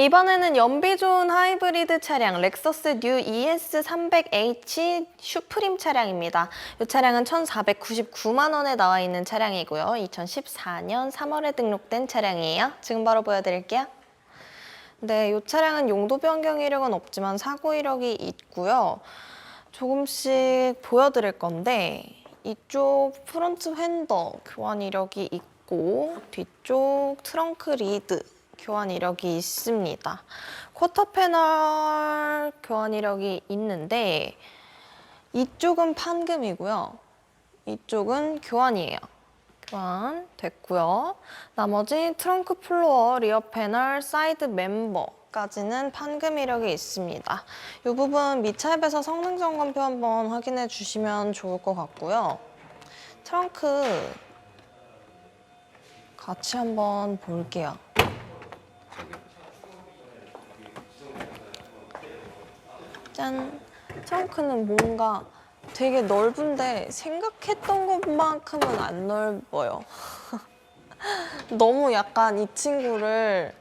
이번에는 연비 좋은 하이브리드 차량 렉서스 뉴 ES 300H 슈프림 차량입니다. 이 차량은 1,499만 원에 나와 있는 차량이고요. 2014년 3월에 등록된 차량이에요. 지금 바로 보여드릴게요. 네, 이 차량은 용도 변경 이력은 없지만 사고 이력이 있고요. 조금씩 보여드릴 건데 이쪽 프론트 핸더 교환 이력이 있고 뒤쪽 트렁크 리드 교환 이력이 있습니다. 쿼터 패널 교환 이력이 있는데 이쪽은 판금이고요. 이쪽은 교환이에요. 교환 됐고요. 나머지 트렁크 플로어, 리어 패널, 사이드 멤버 까지는 판금 이력이 있습니다. 이 부분 미차앱에서 성능 점검표 한번 확인해 주시면 좋을 것 같고요. 트렁크 같이 한번 볼게요. 짠! 트렁크는 뭔가 되게 넓은데 생각했던 것만큼은 안 넓어요. 너무 약간 이 친구를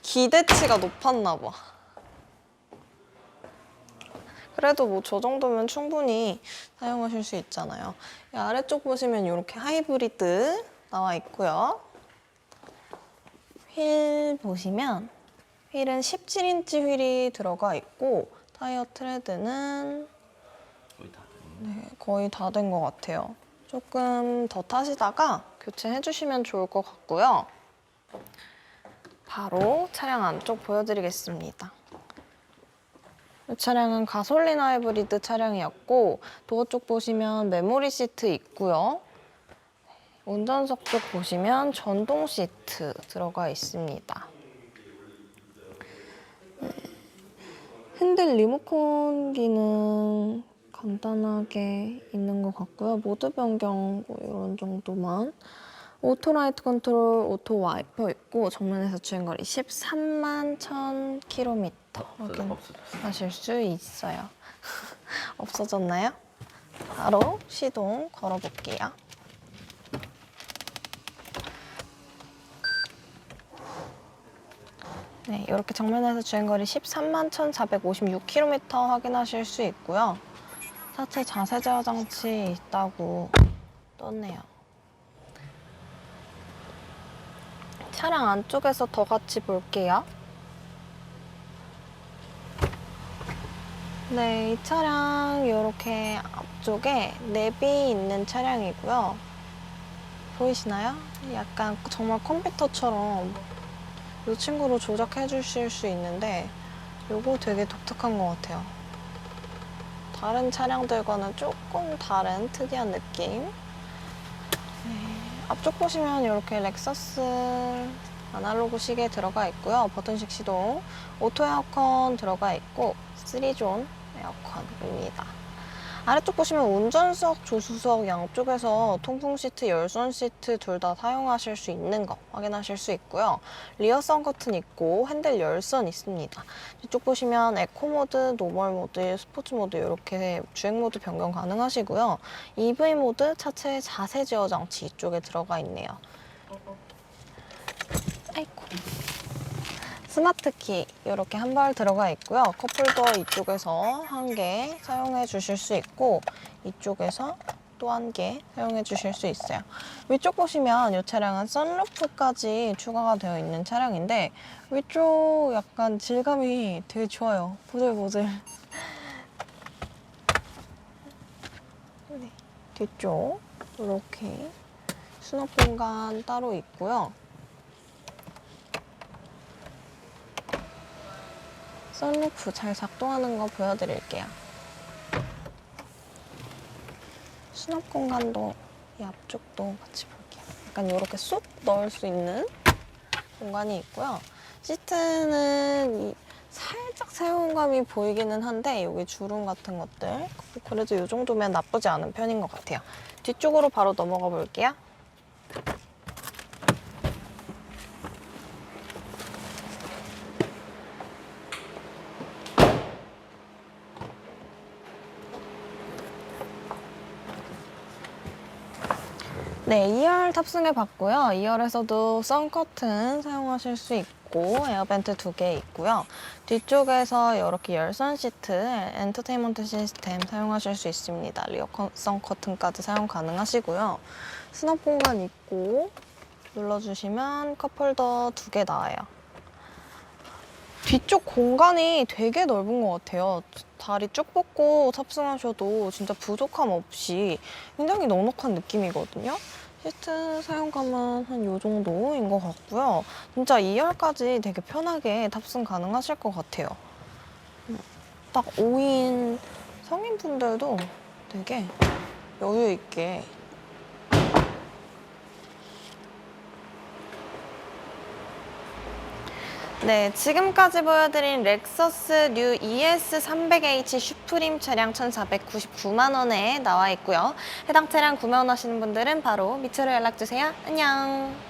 기대치가 높았나 봐. 그래도 뭐 저 정도면 충분히 사용하실 수 있잖아요. 이 아래쪽 보시면 이렇게 하이브리드 나와 있고요. 휠 보시면 휠은 17인치 휠이 들어가 있고 타이어 트레드는 거의 다 네, 거의 다 된 것 같아요. 조금 더 타시다가 교체해 주시면 좋을 것 같고요. 바로 차량 안쪽 보여드리겠습니다. 이 차량은 가솔린 하이브리드 차량이었고 도어 쪽 보시면 메모리 시트 있고요. 운전석 쪽 보시면 전동 시트 들어가 있습니다. 핸들 리모컨 기능 간단하게 있는 것 같고요. 모드 변경 뭐 이런 정도만. 오토 라이트 컨트롤, 오토 와이퍼 있고 정면에서 주행거리 13만 1000km 없어졌어. 확인 하실 수 있어요. 없어졌나요? 바로 시동 걸어볼게요. 네, 이렇게 정면에서 주행거리 13만 1,456km 확인하실 수 있고요. 차체 자세 제어 장치 있다고 떴네요. 차량 안쪽에서 더 같이 볼게요. 네, 이 차량 이렇게 앞쪽에 내비 있는 차량이고요. 보이시나요? 약간 정말 컴퓨터처럼 이 친구로 조작해 주실 수 있는데 요거 되게 독특한 것 같아요. 다른 차량들과는 조금 다른 특이한 느낌. 네, 앞쪽 보시면 이렇게 렉서스 아날로그 시계 들어가 있고요. 버튼식 시동, 오토 에어컨 들어가 있고 3존 에어컨입니다. 아래쪽 보시면 운전석, 조수석 양쪽에서 통풍 시트, 열선 시트 둘 다 사용하실 수 있는 거 확인하실 수 있고요. 리어 선 커튼 있고 핸들 열선 있습니다. 뒤쪽 보시면 에코 모드, 노멀 모드, 스포츠 모드 이렇게 주행 모드 변경 가능하시고요. EV 모드 차체 자세 제어 장치 이쪽에 들어가 있네요. 아이고. 스마트 키 이렇게 한 발 들어가 있고요. 컵홀더 이쪽에서 한 개 사용해 주실 수 있고 이쪽에서 또 한 개 사용해 주실 수 있어요. 위쪽 보시면 이 차량은 선루프까지 추가가 되어 있는 차량인데 위쪽 약간 질감이 되게 좋아요. 보들보들. 네, 뒤쪽 이렇게 수납 공간 따로 있고요. 선루프 잘 작동하는 거 보여드릴게요. 수납 공간도 이 앞쪽도 같이 볼게요. 약간 이렇게 쏙 넣을 수 있는 공간이 있고요. 시트는 이 살짝 사용감이 보이기는 한데 여기 주름 같은 것들 그래도 이 정도면 나쁘지 않은 편인 것 같아요. 뒤쪽으로 바로 넘어가 볼게요. 네, 2열 탑승해 봤고요. 2열에서도 선커튼 사용하실 수 있고 에어벤트 두 개 있고요. 뒤쪽에서 이렇게 열선 시트, 엔터테인먼트 시스템 사용하실 수 있습니다. 리어성 커튼까지 사용 가능하시고요. 수납 공간 있고 눌러주시면 컵홀더 두 개 나와요. 뒤쪽 공간이 되게 넓은 것 같아요. 다리 쭉 뻗고 탑승하셔도 진짜 부족함 없이 굉장히 넉넉한 느낌이거든요. 시트 사용감은 한 요 정도인 것 같고요. 진짜 2열까지 되게 편하게 탑승 가능하실 것 같아요. 음, 딱 5인 성인분들도 되게 여유 있게 네, 지금까지 보여드린 렉서스 뉴 ES 300H 슈프림 차량 1,499만 원에 나와 있고요. 해당 차량 구매 원하시는 분들은 바로 밑으로 연락 주세요. 안녕.